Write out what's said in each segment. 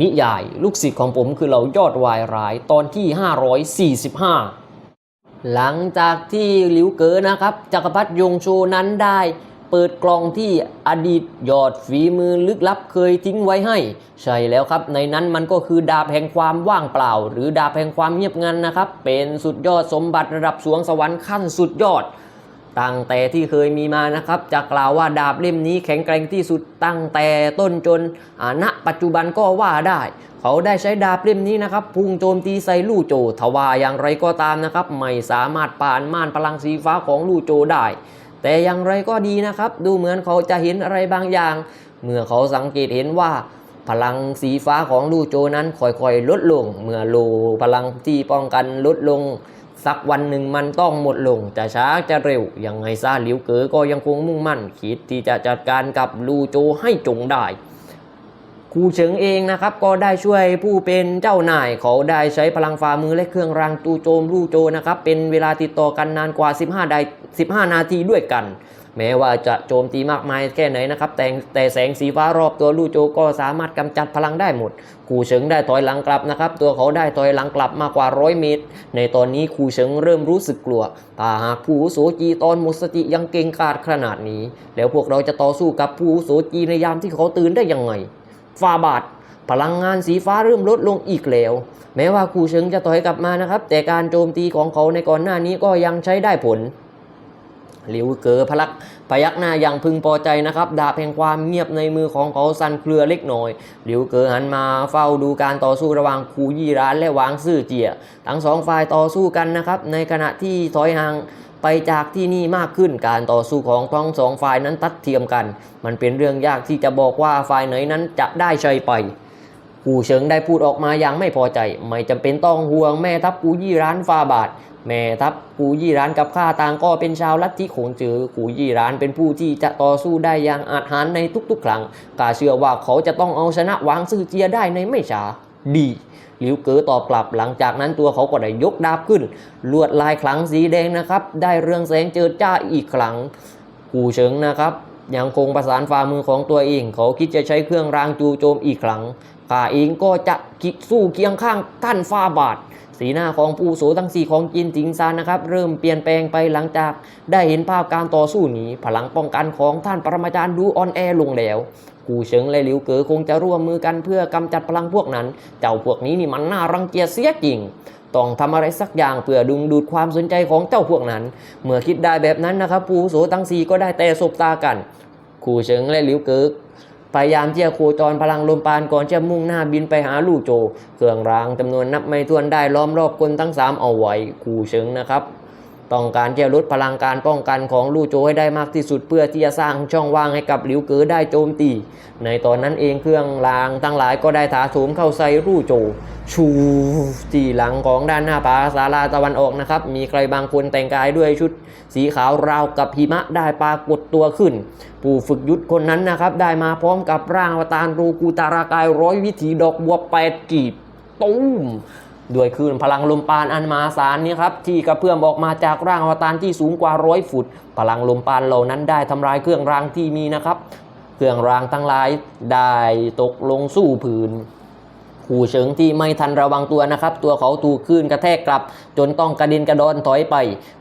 นิยาย ลูกศิษย์ของผมคือเรายอดวายร้ายตอนที่ 545 หลังจากที่หลิวเก๋อนะครับจักรพรรดิยงโชนั้นได้เปิดกล่องที่อดีตยอดฝีมือลึกลับเคยทิ้งไว้ให้ ใช่แล้วครับ ในนั้นมันก็คือดาบแห่งความว่างเปล่า หรือดาบแห่งความเงียบงันนะครับ เป็นสุดยอดสมบัติระดับสวงสวรรค์ขั้นสุดยอด ตั้งแต่ที่เคยมีมานะครับจะกล่าวว่าดาบเล่มนี้แข็งแกร่งที่สุดตั้งแต่ต้นจนณปัจจุบันก็ว่าได้ เขาได้ใช้ดาบเล่มนี้นะครับพุ่งโจมตีใส่ลู่โจทว่าอย่างไรก็ตามนะครับ ไม่สามารถผ่านม่านพลังสีฟ้าของลู่โจได้ แต่อย่างไรก็ดีนะครับ ดูเหมือนเขาจะเห็นอะไรบางอย่าง เมื่อเขาสังเกตเห็นว่าพลังสีฟ้าของลู่โจนั้นค่อยๆลดลง เมื่อโลพลังที่ป้องกันลดลง สักวันหนึ่งมันต้องหมดลงจะช้าจะเร็ว ยังไงซาหลิวเก๋อก็ยังคงมุ่งมั่น คิดที่จะจัดการกับลู่โจให้จงได้ครูเฉิงเองนะครับก็ได้ช่วยผู้เป็นเจ้านายเขาได้ใช้พลังฝ่ามือและเครื่องรางตูโจมลู่โจนะครับเป็นเวลาติดต่อกันนานกว่า 15 ได้ 15 นาทีด้วยกัน แม้ว่าจะโจมตีมากมายแค่ไหนนะครับ แต่แต่แสงสีฟ้ารอบตัวลู่โจก็สามารถกำจัดพลังได้หมดคูเฉิงได้ถอยหลังกลับนะครับ ตัวเขาได้ถอยหลังกลับมากกว่าร้อยเมตร ในตอนนี้คูเฉิงเริ่มรู้สึกกลัวถ้าหากผู้โสจีตอนหมดสติยังเก่งกาจขนาดนี้ แล้วพวกเราจะต่อสู้กับผู้โสจีในยามที่เขาตื่นได้ยังไงฟาบาทพลังงานสีฟ้าเริ่มลดลงอีกแล้ว แม้ว่าคูเชิงจะถอยกลับมานะครับ แต่การโจมตีของเขาในก่อนหน้านี้ก็ยังใช้ได้ผล หลิวเก๋อพลักพยักหน้าอย่างพึงพอใจนะครับดาบแห่งความเงียบในมือของเขาสั่นเครือเล็กน้อย หลิวเก๋อหันมาเฝ้าดูการต่อสู้ระหว่างคูยี่ร้านและหวางซื่อเจีย ทั้งสองฝ่ายต่อสู้กันนะครับในขณะที่ถอยห่างไปจากที่นี่มากขึ้นการต่อสู้ของทั้งสองฝ่ายนั้นตัดเทียมกัน มันเป็นเรื่องยากที่จะบอกว่าฝ่ายไหนนั้นจะได้ชัยไป กูเฉิงได้พูดออกมาอย่างไม่พอใจ ไม่จำเป็นต้องห่วงแม่ทัพกูยี่ร้านฟาบาท แม่ทัพกูยี่ร้านกับข้าต่างก็เป็นชาวลัทธิขงจือกูยี่ร้านเป็นผู้ที่จะต่อสู้ได้อย่างอาจหารในทุกๆ ครั้งกาเชื่อว่าเขาจะต้องเอาชนะวางซื่อเจียได้ในไม่ช้าดีหลิวเก๋อตอบกลับหลังจากนั้นตัวเขาก็ได้ยกดาบขึ้น ลวดลายขลังสีแดงนะครับ ได้เรืองแสงเจิดจ้าอีกครั้งกูเฉิงนะครับยังคงประสานฝ่ามือของตัวเอง เขาคิดจะใช้เครื่องรางจูโจมอีกครั้ง ข้าเองก็จะคิดสู้เคียงข้างท่านฟ้าบาท สีหน้าของผู้โสทั้งสี่ของจินจิงซานนะครับ เริ่มเปลี่ยนแปลงไปหลังจากได้เห็นภาพการต่อสู้นี้ พลังป้องกันของท่านปรมาจารย์ดูออนแอลงแล้วกูเฉิงและหลิวเก๋อคงจะร่วมมือกันเพื่อกำจัดพลังพวกนั้น เจ้าพวกนี้นี่มันน่ารังเกียจเสียจริงต้องทำอะไรสักอย่างเพื่อดึงดูดความสนใจของเจ้าพวกนั้น เมื่อคิดได้แบบนั้นนะครับผู้โสทั้งสี่ก็ได้แต่สบตากันกูเฉิงและหลิวเก๋อ พยายามที่จะโคจรพลังลมปานก่อนจะมุ่งหน้าบินไปหาลู่โจ เครื่องรางจำนวนนับไม่ถ้วนได้ล้อมรอบคนทั้งสามเอาไว้กูเชิงนะครับ ต้องการที่จะลดพลังการป้องกันของลู่โจให้ได้มากที่สุดเพื่อที่จะสร้างช่องว่างให้กับหลิวเก๋อได้โจมตี ในตอนนั้นเองเครื่องรางทั้งหลายก็ได้ถาโถมเข้าใส่ลู่โจ ชูที่หลังของด้านหน้าผาศาลาตะวันออกนะครับ มีใครบางคนแต่งกายด้วยชุด สีขาวราวกับหิมะได้ปรากฏตัวขึ้น ผู้ฝึกยุทธคนนั้นนะครับ ได้มาพร้อมกับร่างวตารรูกูตารากายร้อยวิถีดอกบัวแปดกีบตุ้ม ด้วยคลื่นพลังลมปานอันมหาศาลนี้ครับที่กระเพื่อมออกมาจากร่างอวตารที่สูงกว่าร้อยฟุตพลังลมปานเหล่านั้นได้ทำลายเครื่องรางที่มีนะครับ เครื่องรางทั้งหลายได้ตกลงสู่พื้นขู่เฉิงที่ไม่ทันระวังตัวนะครับ ตัวเขาถูกคลื่นกระแทกกลับ จนต้องกระเด็นกระดอนถอยไป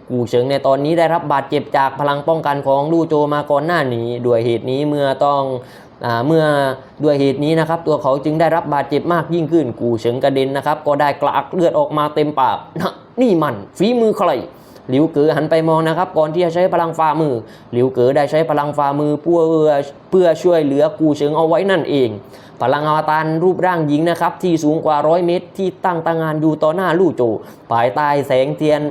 กูเฉิงในตอนนี้ได้รับบาดเจ็บจากพลังป้องกันของลู่โจมาก่อนหน้านี้ด้วยเหตุนี้เมื่อต้อง เมื่อด้วยเหตุนี้นะครับตัวเขาจึงได้รับบาดเจ็บมากยิ่งขึ้นกูเฉิงกระเด็นนะครับก็ได้กระอักเลือดออกมาเต็มปากนะนี่มันฝีมือใครหลิวเก๋อหันไปมองนะครับก่อนที่จะใช้พลังฝ่ามือ หลิวเก๋อได้ใช้พลังฝ่ามือเพื่อเพื่อช่วยเหลือกูเฉิงเอาไว้นั่นเอง พลังอวตารรูปร่างหญิงนะครับที่สูงกว่าร้อยเมตรที่ตั้งตางานอยู่ต่อหน้าลู่โจ ภายใต้แสงเทียน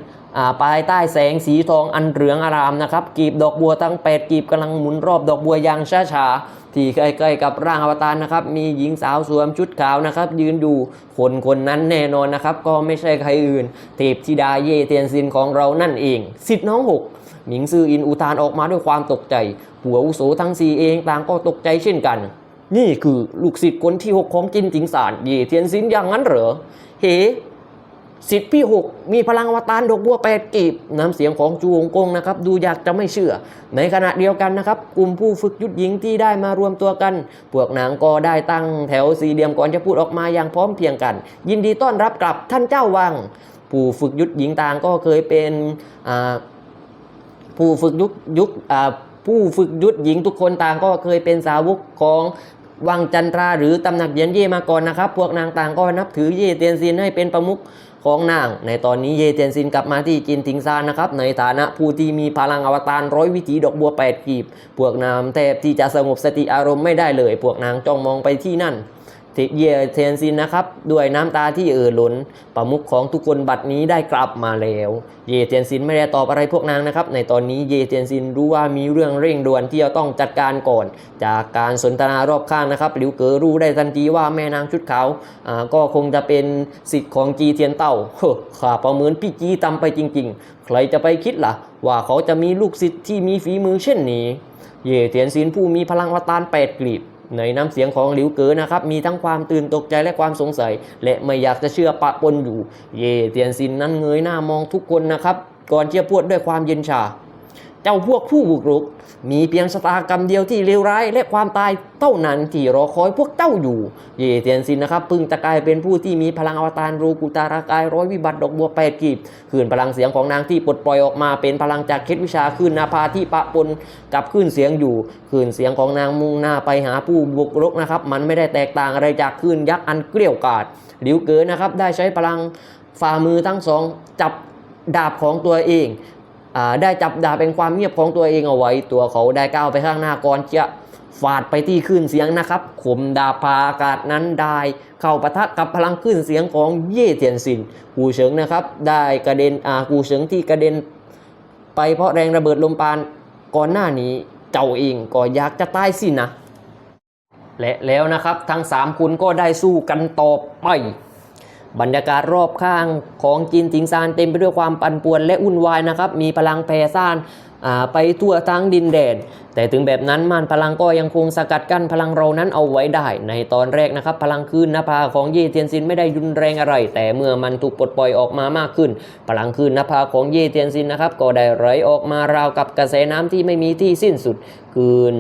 ภายใต้แสงสีทองอันเหลืองอารามนะครับกีบดอกบัวทั้ง8กีบกำลังหมุนรอบดอกบัวอย่างช้าๆที่ใกล้ๆกับร่างอวตารนะครับ มีหญิงสาวสวมชุดขาวนะครับ ยืนอยู่คนคนนั้นแน่นอนนะครับ ก็ไม่ใช่ใครอื่น เทพธิดาเยเทียนซินของเรานั่นเอง สิทธิ์น้องหกหมิงซืออินอุทานออกมาด้วยความตกใจผัวอุโสทั้งสี่เองต่างก็ตกใจเช่นกัน นี่คือลูกศิษย์คนที่หกของจินจิงสารเยเทียนซินอย่างนั้นเหรอเฮ้ สิทธิ์พี่หกมีพลังอวตารดอกบัวแปดกีบน้ำเสียงของจูวงกงนะครับดูอยากจะไม่เชื่อ ในขณะเดียวกันนะครับกลุ่มผู้ฝึกยุทธหญิงที่ได้มารวมตัวกัน พวกนางก็ได้ตั้งแถวสี่เหลี่ยมก่อนจะพูดออกมาอย่างพร้อมเพียงกัน ยินดีต้อนรับกลับท่านเจ้าวัง ผู้ฝึกยุทธหญิงต่างก็เคยเป็นผู้ฝึกยุคยุคผู้ฝึกยุทธหญิงทุกคนต่างก็เคยเป็นสาวกของวังจันทราหรือตำหนักเยียนเย่มาก่อนนะครับ พวกนางต่างก็นับถือเย่เตียนซินให้เป็นประมุข ของนาง ในตอนนี้เยเตียนซินกลับมาที่จินทิงซานนะครับ ในฐานะผู้ที่มีพลังอวตารร้อยวิถีดอกบัวแปดกีบ พวกนางแทบที่จะสงบสติอารมณ์ไม่ได้เลย พวกนางจ้องมองไปที่นั่น เทเยเทนซินนะครับ ด้วยน้ำตาที่เอ่อล้นประมุขของทุกคนบัดนี้ได้กลับมาแล้ว เยเทนซินไม่ได้ตอบอะไรพวกนางนะครับ ในตอนนี้เยเทนซินรู้ว่ามีเรื่องเร่งด่วนที่จะต้องจัดการก่อน จากการสนทนารอบข้างนะครับหลิวเก๋อรู้ได้ทันทีว่าแม่นางชุดขาวอ่าก็คงจะเป็นสิทธิ์ของจีเทียนเต้าข้าประเมินพี่จีตำไปจริง ๆ ใครจะไปคิดล่ะ ว่าเขาจะมีลูกศิษย์ที่มีฝีมือเช่นนี้ เย่เทียนซินผู้มีพลังวตารแปดกลีบ ในน้ำเสียงของหลิวเก๋อนะครับ มีทั้งความตื่นตกใจและความสงสัย และไม่อยากจะเชื่อปะปนอยู่ เย่เตียนซินนั้นเงยหน้ามองทุกคนนะครับ ก่อนจะพูดด้วยความเย็นชา เจ้าพวกผู้บุกรุก มีเพียงชะตากรรมเดียวที่เลวร้ายและความตายเท่านั้นที่รอคอยพวกเจ้าอยู่ เย่เทียนซินนะครับพึ่งจะกลายเป็นผู้ที่มีพลังอวตารรูกุตารากายร้อยวิบัติดอกบัวแปดกีบคืนพลังเสียงของนางที่ปลดปล่อยออกมาเป็นพลังจากเคล็ดวิชาคืนนาภาที่ปะปนกับคลื่นเสียงอยู่คลื่นเสียงของนางมุ่งหน้าไปหาผู้บุกรุกนะครับมันไม่ได้แตกต่างอะไรจากคลื่นยักษ์อันเกลียวกาดหลิวเก๋นะครับได้ใช้พลังฝ่ามือทั้งสองจับดาบของตัวเอง ได้จับดาเป็นความเงียบของตัวเองเอาไว้ ตัวเขาได้ก้าวไปข้างหน้าก่อนจะฟาดไปที่คลื่นเสียงนะครับขมดาพาอากาศนั้นได้ เข้าปะทะกับพลังคลื่นเสียงของเย่เทียนซินกูเฉิงนะครับ ได้กระเด็นอากูเฉิงที่กระเด็น ไปเพราะแรงระเบิดลมปานก่อนหน้านี้เจ้าเองก็อยากจะตายสินะและแล้วนะครับทั้งสามคุณก็ได้สู้กันต่อไป บรรยากาศรอบข้างของจินทิงซานเต็มไปด้วยความปั่นป่วนและวุ่นวายนะครับ มีพลังแผ่ซ่านไปทั่วทั้งดินแดน แต่ถึงแบบนั้นมานพลังก็ยังคงสกัดกั้นพลังเรานั้นเอาไว้ได้ ในตอนแรกนะครับ พลังคลื่นนภาของเย่เทียนซินไม่ได้รุนแรงอะไร แต่เมื่อมันถูกปลดปล่อยออกมามากขึ้น พลังคลื่นนภาของเย่เทียนซินนะครับก็ได้ไหลออกมาราวกับกระแสน้ำที่ไม่มีที่สิ้นสุด คืน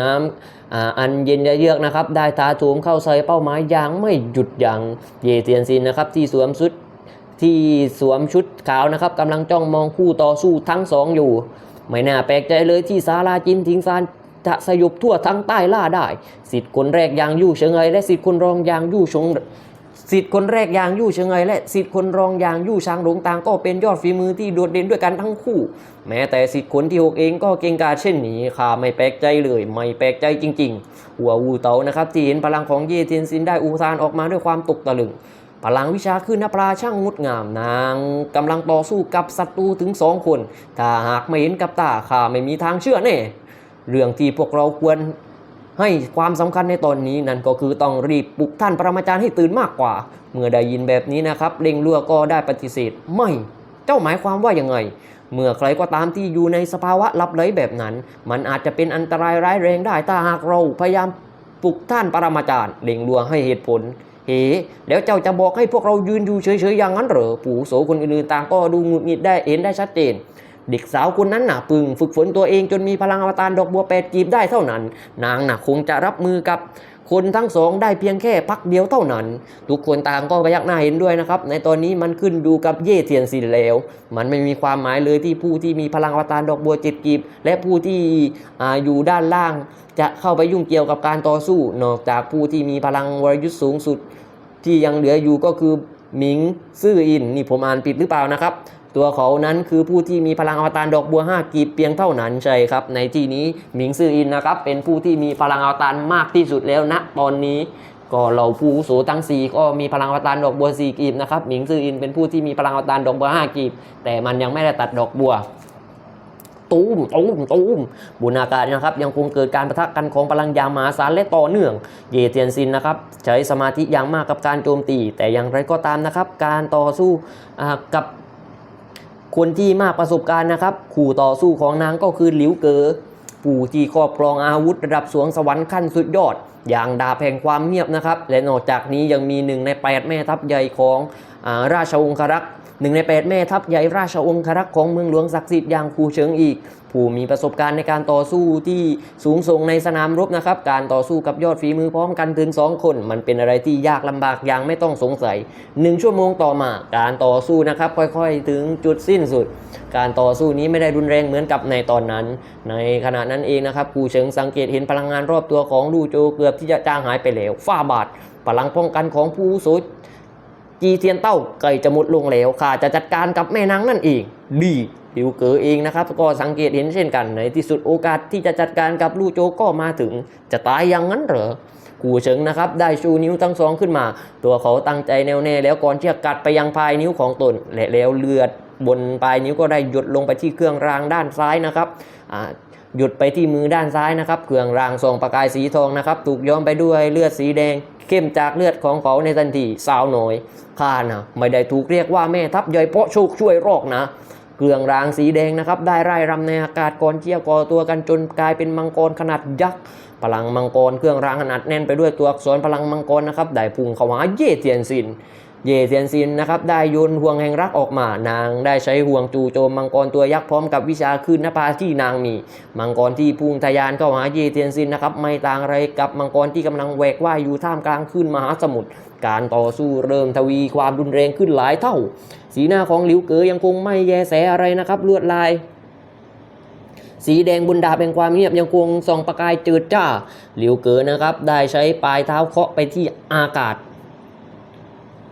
น้ำอ่า อันเย็นเยือกนะครับ ได้ทาโถมเข้าใส่เป้าหมายอย่างไม่หยุดยัง้งเยเตียนซินนะครับที่สวมชุดที่สวมชุดขาวนะครับกำลังจ้องมองคู่ต่อสู้ทั้งสองอยู่ ไม่น่าแปลกใจเลยที่ซาลาจินทิงซานจะสยบทั่วทั้งใต้ล่าได้ สิทธิ์คนแรกอย่างยู่เฉิงเอยและสิทธิ์คนรองอย่างยู่ชง สิทธิ์คนแรกยางยู่เฉิงเอยและสิทธิ์คนรองยางยู่ช้างหลงต่างก็เป็นยอดฝีมือที่โดดเด่นด้วยกันทั้งคู่ แม้แต่สิทธิ์คนที่หกเองก็เก่งกาจเช่นนี้ข้าไม่แปลกใจเลยไม่แปลกใจจริง ๆ หัววูเตานะครับที่เห็นพลังของเย่เทียนซินได้อุทานออกมาด้วยความตกตะลึงพลังวิชาขึ้นนปราช่างงดงามนางกำลังต่อสู้กับศัตรูถึงสองคน ถ้าหากไม่เห็นกับตาข้าไม่มีทางเชื่อแน่เรื่องที่พวกเราควร ให้ความสำคัญในตอนนี้นั่นก็คือต้องรีบปลุกท่านปรมาจารย์ให้ตื่นมากกว่า เมื่อได้ยินแบบนี้นะครับเล็งลัวก็ได้ปฏิเสธไม่เจ้าหมายความว่ายังไง เมื่อใครก็ตามที่อยู่ในสภาวะลับไหลแบบนั้น มันอาจจะเป็นอันตรายร้ายแรงได้ถ้าหากเราพยายามปลุกท่านปรมาจารย์เล็งลัวให้เหตุผลเฮ้แล้วเจ้าจะบอกให้พวกเรายืนอยู่เฉยๆอย่างนั้นเหรอปู่โสคนอื่นๆต่างก็ดูหงุดหงิดได้เห็นได้ชัดเจน เด็กสาวคนนั้นน่ะปึงฝึกฝนตัวเองจนมีพลังอวตารดอกบัวแปดกีบได้เท่านั้น นางน่ะคงจะรับมือกับคนทั้งสองได้เพียงแค่พักเดียวเท่านั้น ทุกคนต่างก็พยักหน้าเห็นด้วยนะครับ ในตอนนี้มันขึ้นอยู่กับเย่เทียนซินแล้ว มันไม่มีความหมายเลยที่ผู้ที่มีพลังอวตารดอกบัวเจ็ดกีบ และผู้ที่ออยู่ด้านล่าง จะเข้าไปยุ่งเกี่ยวกับการต่อสู้ นอกจากผู้ที่มีพลังวรยุทธ์สูงสุด ที่ยังเหลืออยู่ก็คือหมิงซื่ออินนี่ผมอ่านผิดหรือเปล่านะครับ ตัวเขานั้นคือผู้ที่มีพลังอวตารดอกบัว 5 กีบเพียงเท่านั้นใช่ครับ ในที่นี้หมิงซื่ออินนะครับ เป็นผู้ที่มีพลังอวตารมากที่สุดแล้วณตอนนี้ ก็เราผู้อาวุโสทั้ง 4 ก็มีพลังอวตารดอกบัว 4 กีบนะครับหมิงซื่ออินเป็นผู้ที่มีพลังอวตารดอกบัว 5 กีบ แต่มันยังไม่ได้ตัดดอกบัวตูมตูมตูมบนอากาศนะครับ ยังคงเกิดการประทะกันของพลังยามหาศาลและต่อเนื่อง เยเทียนซินนะครับ ใช้สมาธิอย่างมากกับการโจมตี แต่อย่างไรก็ตามนะครับ การต่อสู้กับ คนที่มากประสบการณ์นะครับ ขู่ต่อสู้ของนางก็คือหลิวเก๋อผู้ที่ครอบครองอาวุธระดับสวงสวรรค์ขั้นสุดยอด อย่างดาบแห่งความเงียบนะครับ และนอกจากนี้ยังมีหนึ่งในแปดแม่ทัพใหญ่ของอาราชองครักษ์ หนึ่งในแปดแม่ทัพใหญ่ราชองครักษ์ของเมืองหลวงศักดิ์สิทธิ์อย่างคูเฉิงอีก ผู้มีประสบการณ์ในการต่อสู้ที่สูงส่งในสนามรบนะครับ การต่อสู้กับยอดฝีมือพร้อมกันถึง 2 คน มันเป็นอะไรที่ยากลำบากอย่างไม่ต้องสงสัย 1 ชั่วโมงต่อมาการต่อสู้นะครับค่อยๆ ถึงจุดสิ้นสุด การต่อสู้นี้ไม่ได้รุนแรงเหมือนกับในตอนนั้น ในขณะนั้นเองนะครับคูเฉิงสังเกตเห็นพลังงานรอบตัวของลู่โจเกือบที่จะจางหายไปแล้วฝ้าบาดพลังป้องกันของผู้อาวุโส จีเทียนเต้าไก่จะหมดลงแล้วข้าจะจัดการกับแม่นางนั่นเอง ดีดิวเก๋อเองนะครับ ก็สังเกตเห็นเช่นกัน ในที่สุดโอกาสที่จะจัดการกับลู่โจก็มาถึง จะตายอย่างนั้นเหรอกูเฉิงนะครับ ได้ชูนิ้วทั้งสองขึ้นมา ตัวเขาตั้งใจแน่วแน่แล้วก่อนที่จะกัดไปยังปลายนิ้วของตน และแล้วเลือดบนปลายนิ้วก็ได้หยดลงไปที่เครื่องรางด้านซ้ายนะครับอ่า หยุดไปที่มือด้านซ้ายนะครับเครื่องรางทรงประกายสีทองนะครับ ถูกย้อมไปด้วยเลือดสีแดง เข้มจากเลือดของเขาในทันทีสาวหน่อยข้านะไม่ได้ถูกเรียกว่าแม่ทัพย่อยเพราะโชคช่วยรอกนะเครื่องรางสีแดงนะครับ ได้ไร่รำในอากาศก่อนเที่ยวก่อตัวกันจนกลายเป็นมังกรขนาดยักษ์พลังมังกรเครื่องรางขนาดแน่นไปด้วยตัวอักษรพลังมังกรนะครับได้พุ่งเข้าหาเย่เทียนซิน เย่เทียนซินนะครับได้โยนห่วงแห่งรักออกมา นางได้ใช้ห่วงจูโจมมังกรตัวยักษ์พร้อมกับวิชาคืนนภาที่นางมี มังกรที่พุ่งทะยานเข้าหาเย่เทียนซินนะครับไม่ต่างอะไรกับมังกรที่กำลังแหวกว่ายอยู่ท่ามกลางคลื่นมหาสมุทรการต่อสู้เริ่มทวีความรุนแรงขึ้นหลายเท่า สีหน้าของหลิวเก๋ยังคงไม่แยแสอะไรนะครับลวดลายสีแดงบนดาบแห่งความเงียบยังคงส่องประกายจืดจ้า หลิวเก๋นะครับ ได้ใช้ปลายเท้าเคาะไปที่อากาศ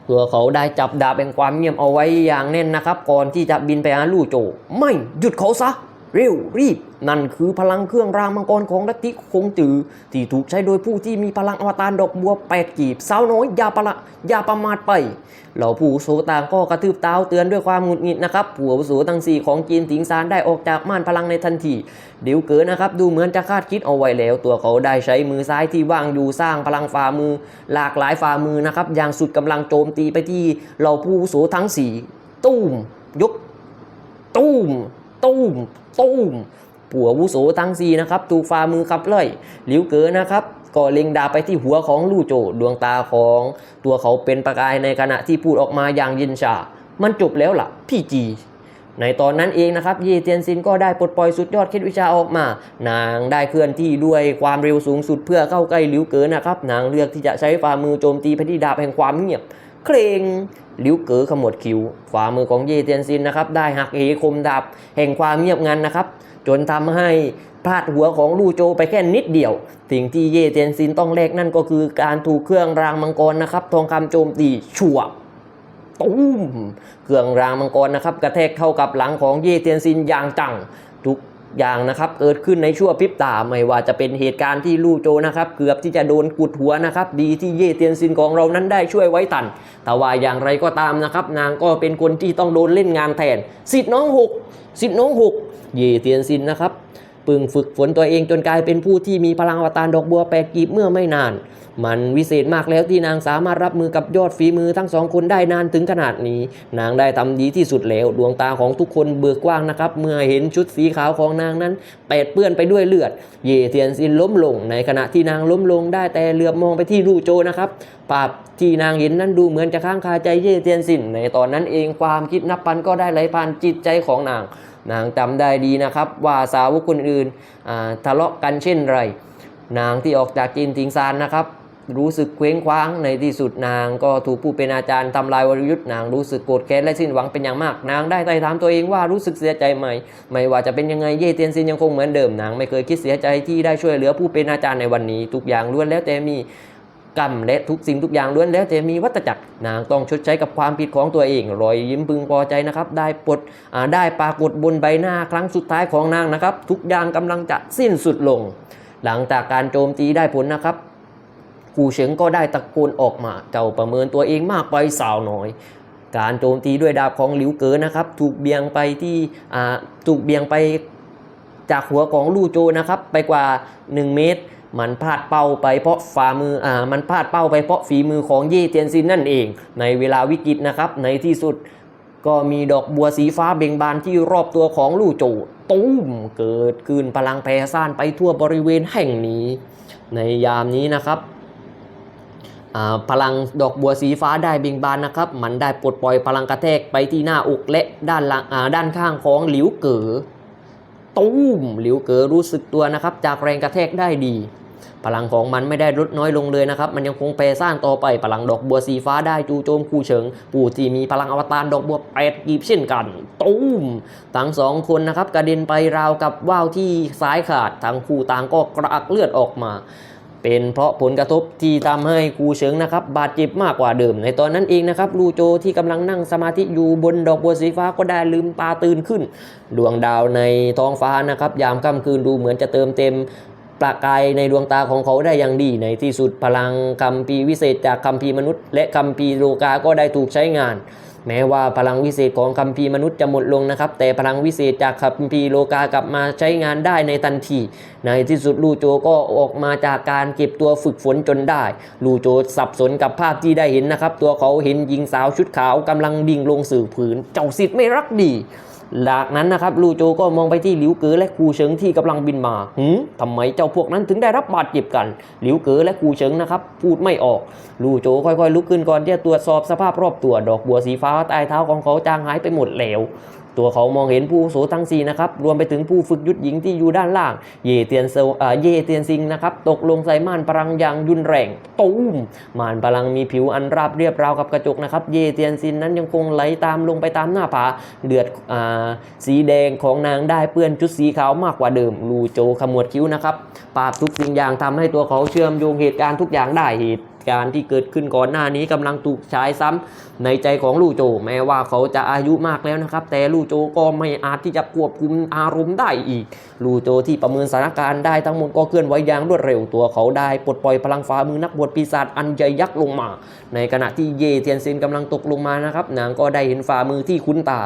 ตัวเขาได้จับดาบแห่งความเงียบเอาไว้อย่างแน่นนะครับ ก่อนที่จะบินไปหาลู่โจ ไม่หยุดเขาซะ เร็วรีบ นั่นคือพลังเครื่องรางมังกรของลัทธิคงจือ ที่ถูกใช้โดยผู้ที่มีพลังอวตารดอกบัวแปดกีบสาวน้อยอย่าประละอย่าประมาทไปเหล่าผู้โสต่างก็กระทืบเท้าเตือนด้วยความหงุดหงิดนะครับผู้อาวุโสทั้งสี่ของจีนถิงซานได้ออกจากม่านพลังในทันทีเดี๋ยวเกิดนะครับ ดูเหมือนจะคาดคิดเอาไว้แล้ว ตัวเขาได้ใช้มือซ้ายที่ว่างอยู่สร้างพลังฝ่ามือ หลากหลายฝ่ามือนะครับอย่างสุดกำลังโจมตีไปที่เหล่าผู้โสทั้งสี่ตุ้มยกตุ้มตุ้ม ตุ้มผัววุโสทั้งสีนะครับถูกฝ่ามือขับไล่หลิวเก๋อนะครับก็เล็งดาไปที่หัวของลู่โจดวงตาของตัวเขาเป็นประกายในขณะที่พูดออกมาอย่างเยินชา มันจบแล้วล่ะ พี่จี ในตอนนั้นเองนะครับ เยเทียนซินก็ได้ปลดปล่อยสุดยอดเคล็ดวิชาออกมา นางได้เคลื่อนที่ด้วยความเร็วสูงสุดเพื่อเข้าใกล้หลิวเก๋อนะครับ นางเลือกที่จะใช้ฝ่ามือโจมตีไปที่ดาบแห่งความเงียบ เครง ลิ้วเก๋อขมวดคิ้วฝ่ามือของเยเทียนซินนะครับได้หักเหคมดาบแห่งความเงียบงันนะครับ จนทำให้พลาดหัวของลู่โจไปแค่นิดเดียว สิ่งที่เยเทียนซินต้องแลกนั่นก็คือการถูกเครื่องรางมังกรนะครับ ทองคำโจมตีชั่วตุ้มเครื่องรางมังกรนะครับ กระแทกเข้ากับหลังของเยเทียนซินอย่างจังทุก อย่างนะครับเกิดขึ้นในชั่วพริบตาไม่ว่าจะเป็นเหตุการณ์ที่ลู่โจนะครับเกือบที่จะโดนกุดหัวนะครับดีที่เย่เทียนซินของเรานั้นได้ช่วยไว้ทัน แต่ว่าอย่างไรก็ตามนะครับนางก็เป็นคนที่ต้องโดนเล่นงานแทนสิทธิ์น้องหกสิทธิ์น้องหกเย่เทียนซินนะครับปึงฝึกฝนตัวเองจนกลายเป็นผู้ที่มีพลังอวตารดอกบัวแปดกีบเมื่อไม่นาน มันวิเศษมากแล้วที่นางสามารถรับมือกับยอดฝีมือทั้งสองคนได้นานถึงขนาดนี้ นางได้ทำดีที่สุดแล้ว ดวงตาของทุกคนเบิกกว้างนะครับ เมื่อเห็นชุดสีขาวของนางนั้นแปดเปื้อนไปด้วยเลือด เยเทียนซินล้มลง ในขณะที่นางล้มลงได้แต่เหลือบมองไปที่ลู่โจนะครับภาพที่นางเห็นนั้นดูเหมือนจะค้างคาใจเยเทียนซินในตอนนั้นเองความคิดนับปันก็ได้ไหลผ่านจิตใจของนาง นางจำได้ดีนะครับ ว่าสาวกคนอื่นทะเลาะกันเช่นไร นางที่ออกจากจีนทิงซานนะครับ รู้สึกเคว้งคว้างในที่สุดนางก็ถูกผู้เป็นอาจารย์ทำลายวรยุทธ์นางรู้สึกโกรธแค้นและสิ้นหวังเป็นอย่างมาก นางได้ไต่ถามตัวเองว่ารู้สึกเสียใจไหมไม่ว่าจะเป็นยังไงเย่เตียนซินยังคงเหมือนเดิมนางไม่เคยคิดเสียใจที่ได้ช่วยเหลือผู้เป็นอาจารย์ในวันนี้ ทุกอย่างล้วนแล้วแต่มีกรรมและทุกสิ่งทุกอย่างล้วนแล้วแต่มีวัฏจักรนางต้องชดใช้กับความผิดของตัวเอง รอยยิ้มพึงพอใจนะครับ ได้ปลดได้ปรากฏบนใบหน้าครั้งสุดท้ายของนางนะครับ ทุกอย่างกำลังจะสิ้นสุดลง หลังจากการโจมตีได้ผลนะครับ กูเฉิงก็ได้ตะโกนออกมาเจ้าประเมินตัวเองมากไปสาวน้อย การโจมตีด้วยดาบของหลิวเก๋อนะครับ ถูกเบี่ยงไปที่อ่าถูกเบี่ยงไปจากหัวของลู่โจนะครับไปกว่า 1 เมตร มันพลาดเป้าไปเพราะฝ่ามืออ่ามันพลาดเป้าไปเพราะฝีมือของเย่เตียนซินนั่นเอง ในเวลาวิกฤตนะครับในที่สุดก็มีดอกบัวสีฟ้าเบ่งบานที่รอบตัวของลู่โจตุ้มเกิดขึ้นพลังแผ่ซ่านไปทั่วบริเวณแห่งนี้ ในยามนี้นะครับ พลังดอกบัวสีฟ้าได้เบิงบานนะครับ มันได้ปลดปล่อยพลังกระแทกไปที่หน้าอกและด้านหลังอ่าด้านข้างของหลิวเก๋อตุ้มหลิวเก๋อรู้สึกตัวนะครับ จากแรงกระแทกได้ดี พลังของมันไม่ได้ลดน้อยลงเลยนะครับ มันยังคงแปรสร้างต่อไปพลังดอกบัวสีฟ้าได้จูโจมคู่เฉิง ปู่ที่มีพลังอวตารดอกบัวแปดกีบเช่นกันตุ้มทั้งสองคนนะครับกระเด็นไปราวกับว่าวที่สายขาดทั้งคู่ต่างก็กระอักเลือดออกมา เป็นเพราะผลกระทบที่ทำให้กูเฉิงนะครับบาดเจ็บมากกว่าเดิม ในตอนนั้นเองนะครับลูโจที่กำลังนั่งสมาธิอยู่บนดอกบัวสีฟ้าก็ได้ลืมตาตื่นขึ้น ดวงดาวในท้องฟ้านะครับยามค่ำคืนดูเหมือนจะเติมเต็มประกายในดวงตาของเขาได้อย่างดี ในที่สุดพลังคัมภีวิเศษจากคัมภีมนุษย์ และคัมภีโลกาก็ได้ถูกใช้งาน แม้ว่าพลังวิเศษของคัมภีร์มนุษย์จะหมดลงนะครับ แต่พลังวิเศษจากคัมภีร์โลกากลับมาใช้งานได้ในทันที ในที่สุดลูโจก็ออกมาจากการเก็บตัวฝึกฝนจนได้ ลูโจสับสนกับภาพที่ได้เห็นนะครับ ตัวเขาเห็นหญิงสาวชุดขาวกำลังดิ่งลงสื่อผืน เจ้าสิทธิ์ไม่รักดี หลังนั้นนะครับลูโจก็มองไปที่หลิวเก๋อและคูเฉิงที่กำลังบินมาหืมทำไมเจ้าพวกนั้นถึงได้รับบาดเจ็บกัน หลิวเก๋อและคูเฉิงนะครับพูดไม่ออก ลูโจค่อยๆลุกขึ้นก่อนที่จะตรวจสอบสภาพรอบตัวดอกบัวสีฟ้าใต้เท้าของเขาจางหายไปหมดแล้ว ตัวเขามองเห็นผู้โสทั้งสี่นะครับรวมไปถึงผู้ฝึกยุทธหญิงที่อยู่ด้านล่าง เยเตียนเซอเยเตียนซิงนะครับตกลงใส่ม่านพลังอย่างยุนแรงตูมม่านพลังมีผิวอันราบเรียบราวกับกระจกนะครับเยเตียนซินนั้นยังคงไหลตามลงไปตามหน้าผาเลือดอสีแดงของนางได้เปื้อนชุดสีขาวมากกว่าเดิมลูโจขมวดคิ้วนะครับปราบทุกสิ่งอย่างทำให้ตัวเขาเชื่อมโยงเหตุการณ์ทุกอย่างได้เหตุ การณ์ที่เกิดขึ้นก่อนหน้านี้กำลังถูกใช้ซ้ำในใจของลู่โจ แม้ว่าเขาจะอายุมากแล้วนะครับ แต่ลู่โจก็ไม่อาจที่จะควบคุมอารมณ์ได้อีก ลู่โจที่ประเมินสถานการณ์ได้ทั้งหมดก็เคลื่อนไหวอย่างรวดเร็วตัวเขาได้ปลดปล่อยพลังฟ้ามือนักบวชปีศาจอันใหญ่ยักษ์ลงมา ในขณะที่เย่เทียนซินกำลังตกลงมานะครับนางก็ได้เห็นฝ่ามือที่คุ้นตา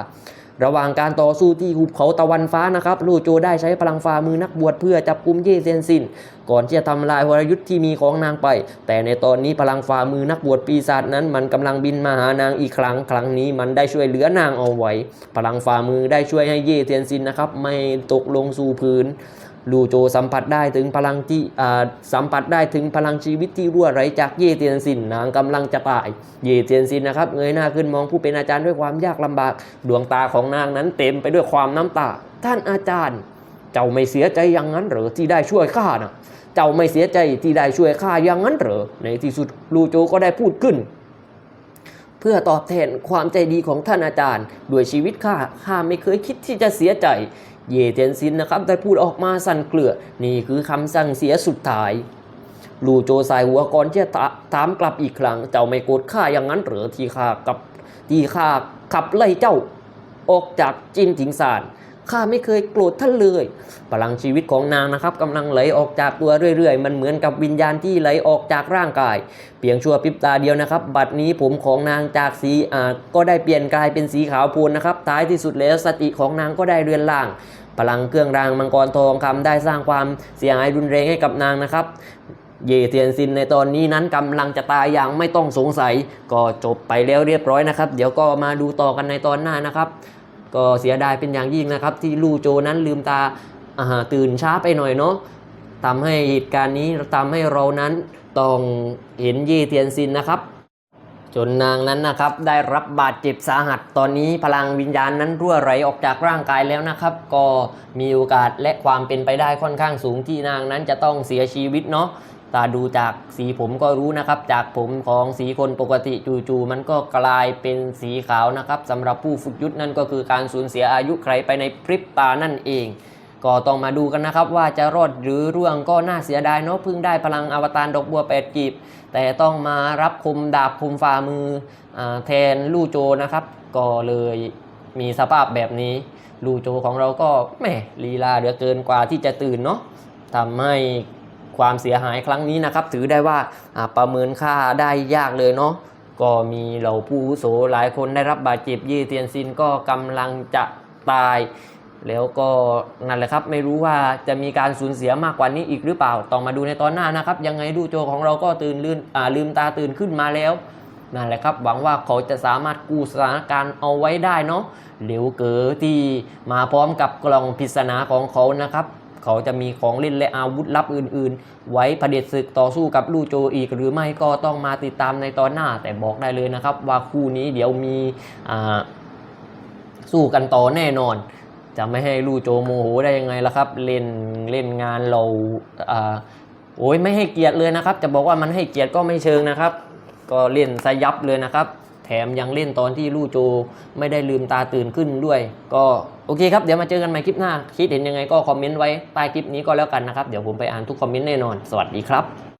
ระหว่างการต่อสู้ที่หุบเขาตะวันฟ้านะครับลูโจได้ใช้พลังฝ่ามือนักบวชเพื่อจับกุมเย่เซียนซิน ก่อนที่จะทำลายวรยุทธ์ที่มีของนางไป แต่ในตอนนี้พลังฝ่ามือนักบวชปีศาจนั้น มันกำลังบินมาหานางอีกครั้งครั้งนี้มันได้ช่วยเหลือนางเอาไว้ พลังฝ่ามือได้ช่วยให้เย่เซียนซินนะครับไม่ตกลงสู่พื้น ลูโจสัมผัสได้ถึงพลังที่อ่าสัมผัสได้ถึงพลังชีวิตที่รั่วไหลจากเย่เทียนซินนางกำลังจะตาย เย่เทียนซินนะครับเงยหน้าขึ้นมองผู้เป็นอาจารย์ด้วยความยากลำบากดวงตาของนางนั้นเต็มไปด้วยความน้ำตา ท่านอาจารย์ เจ้าไม่เสียใจอย่างนั้นหรือที่ได้ช่วยข้านะเจ้าไม่เสียใจที่ได้ช่วยข้าอย่างนั้นหรือในที่สุดลูโจก็ได้พูดขึ้นเพื่อตอบแทนความใจดีของท่านอาจารย์ ด้วยชีวิตข้าข้าไม่เคยคิดที่จะเสียใจ เยเทียนซินนะครับได้พูดออกมาสั่นเกลือ นี่คือคำสั่งเสียสุดท้ายลูโจสายหัวก่อนที่จะถามกลับอีกครั้ง เจ้าไม่โกรธข้าอย่างนั้นเหรอที่ข้ากับที่ข้าขับไล่เจ้า ออกจากจินถิงซานข้าไม่เคยโกรธท่านเลย พลังชีวิตของนางนะครับกำลังไหลออกจากตัวเรื่อยๆ มันเหมือนกับวิญญาณที่ไหลออกจากร่างกาย เพียงชั่วพริบตาเดียวนะครับ บัดนี้ผมของนางจากสีอ่าก็ได้เปลี่ยนกลายเป็นสีขาวโพลนนะครับ ท้ายที่สุดแล้วสติของนางก็ได้เรือนล่าง พลังเครื่องรางมังกรทองคำได้สร้างความเสียหายรุนแรงให้กับนางนะครับ เยเทียนซินในตอนนี้นั้นกำลังจะตายอย่างไม่ต้องสงสัย ก็จบไปแล้วเรียบร้อยนะครับ เดี๋ยวก็มาดูต่อกันในตอนหน้านะครับ ก็เสียดายเป็นอย่างยิ่งนะครับ ที่ลู่โจนั้นลืมตาอาหาตื่นช้าไปหน่อยเนาะทำให้เหตุการณ์นี้ทำให้เรานั้นต้องเห็นเยเทียนซินนะครับ จนนางนั้นนะครับได้รับบาดเจ็บสาหัส ตอนนี้พลังวิญญาณนั้นรั่วไหลออกจากร่างกายแล้วนะครับ ก็มีโอกาสและความเป็นไปได้ค่อนข้างสูงที่นางนั้นจะต้องเสียชีวิตเนาะตาดูจากสีผมก็รู้นะครับ จากผมของสีคนปกติจู่ๆมันก็กลายเป็นสีขาวนะครับสำหรับผู้ฝึกยุทธนั่นก็คือการสูญเสียอายุใครไปในพริบตานั่นเอง ก็ต้องมาดูกันนะครับว่าจะรอดหรือร่วงก็น่าเสียดายเนาะเพิ่งได้พลังอวตารดอกบัวแปดกีบ แต่ต้องมารับคมดาบคมฝ่ามืออแทนลู่โจนะครับ ก็เลยมีสภาพแบบนี้ลู่โจของเราก็แหมลีลาเหลือเกินกว่าที่จะตื่นเนาะทำให้ความเสียหายครั้งนี้นะครับ ถือได้ว่าประเมินค่าได้ยากเลยเนาะก็มีเหล่าผู้โสหลายคนได้รับบาดเจ็บยี่เตียนซินก็กำลังจะตาย แล้วก็นั่นแหละครับไม่รู้ว่าจะมีการสูญเสียมากกว่านี้อีกหรือเปล่าต้องมาดูในตอนหน้านะครับ ยังไงดูโจของเราก็ตื่นลืมอ่าลืมตาตื่นขึ้นมาแล้วนั่นแหละครับหวังว่าเขาจะสามารถกู้สถานการณ์เอาไว้ได้เนาะเหลวเก๋อที่มาพร้อมกับกล่องปริศนาของเขานะครับ เขาจะมีของเล่นและอาวุธลับอื่น ๆ ไว้ประเด็จศึกต่อสู้กับลู่โจอีก หรือไม่ก็ต้องมาติดตามในตอนหน้า แต่บอกได้เลยนะครับ ว่าคู่นี้เดี๋ยวมีสู้กันต่อแน่นอน จะไม่ให้ลู่โจโมโหได้ยังไงล่ะครับ เล่นเล่นงานเราอ่าโอ้ยไม่ให้เกียรติเลยนะครับ จะบอกว่ามันให้เกียรติก็ไม่เชิงนะครับ ก็เล่นซะยับเลยนะครับ แถมยังเล่นตอนที่ลู่โจไม่ได้ลืมตาตื่นขึ้นด้วย ก็โอเคครับเดี๋ยวมาเจอกันใหม่คลิปหน้าคิดเห็นยังไงก็คอมเมนต์ไว้ใต้คลิปนี้ก็แล้วกันนะครับเดี๋ยวผมไปอ่านทุกคอมเมนต์แน่นอน สวัสดีครับ